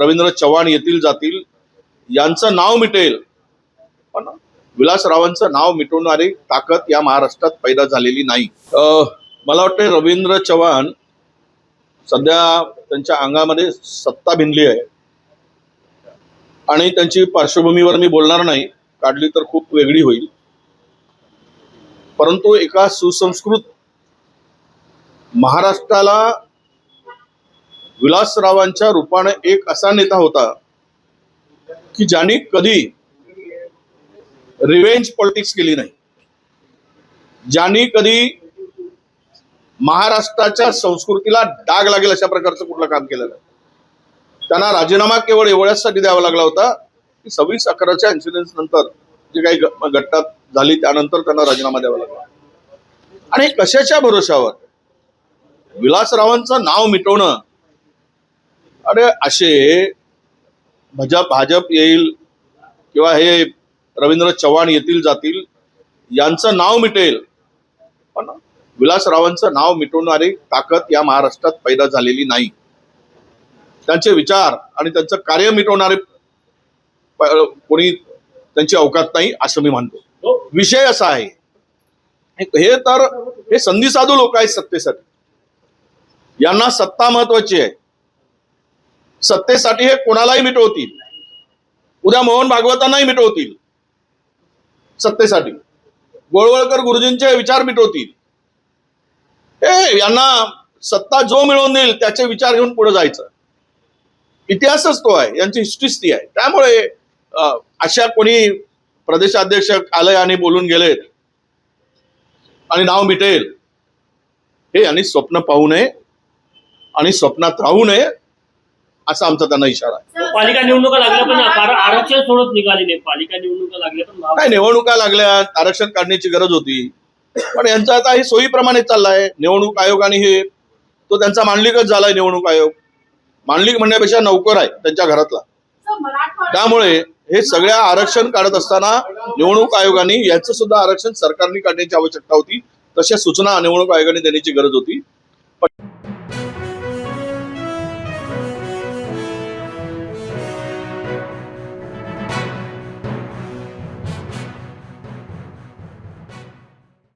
रवींद्र चव्हाण येतील जातील यांचं नाव मिटेल. पण विलासरावांचं नाव मिटवणारी ताकद या महाराष्ट्रात पैदा झालेली नाही. मला वाटतं रवींद्र चव्हाण सध्या त्यांच्या अंगामध्ये सत्ता भिनली आहे. आणि त्यांची पार्श्वभूमीवर मी बोलणार नाही काढली तर खूप वेगळी होईल. परंतु एका सुसंस्कृत महाराष्ट्राला विलासरावांच्या रूपाने एक असा नेता होता की ज्यांनी कधी रिवेंज पॉलिटिक्स केली नाही. ज्यांनी कधी महाराष्ट्राच्या संस्कृतीला डाग लागेल अशा प्रकारचं कुठलं काम केलं नाही. त्यांना राजीनामा केवळ एवढ्याचसाठी द्यावा लागला होता की सव्वीस अकराच्या इन्सिडेंट नंतर जे काही घटना झाली त्यानंतर त्यांना राजीनामा द्यावा लागला. आणि कशाच्या भरोशावर? विलासरावांचं नाव मिटवणं अरे असे भजप भाजप येईल किंवा हे रवींद्र चव्हाण येतील जातील यांचं नाव मिटेल. पण विलासरावांचं नाव मिटवणारी ताकद या महाराष्ट्रात पैदा झालेली नाही. त्यांचे विचार आणि त्यांचं कार्य मिटवणारे कोणी त्यांची अवकात नाही असं मी मानतो. विषय असा आहे. हे तर हे संधी साधू लोक आहेत सत्तेसाठी. यांना सत्ता महत्वाची आहे. सत्तेसाठी हे कोणालाही मिटवतील? उद्या मोहन भागवतांनाही मिटवतील. सत्तेसाठी. गोळवळकर गुरुजींचे विचार मिटवतील. हे यांना सत्ता जो मिळवून देईल त्याचे विचार घेऊन पुढे जायचं. इतिहासच तो आहे यांची हिस्ट्रीच ती आहे. त्यामुळे अशा कोणी प्रदेशाध्यक्ष आलय आणि बोलून गेलेत आणि नाव मिटेल हे यांनी स्वप्न पाहू नये आणि स्वप्नात राहू नये असा आमचा त्यांना इशारा आहे. पालिका निवडणुका लागल्या पण आर- आरक्षण सोडत निघाली नाही. पालिका निवडणुका लागल्या पण काय निवडणुका लागल्या आरक्षण काढण्याची गरज होती. पण यांचं आता हे सोयीप्रमाणे चाललंय. निवडणूक आयोगाने हे तो त्यांचा मांडलिकच झालाय निवडणूक आयोग. मांडलिक म्हणण्यापेक्षा नौकर आहे त्यांच्या घरातला. त्यामुळे हे सगळ्या आरक्षण काढत असताना निवडणूक आयोगाने याचं सुद्धा आरक्षण सरकारने काढण्याची आवश्यकता होती. तशा सूचना निवडणूक आयोगाने देण्याची गरज होती. पण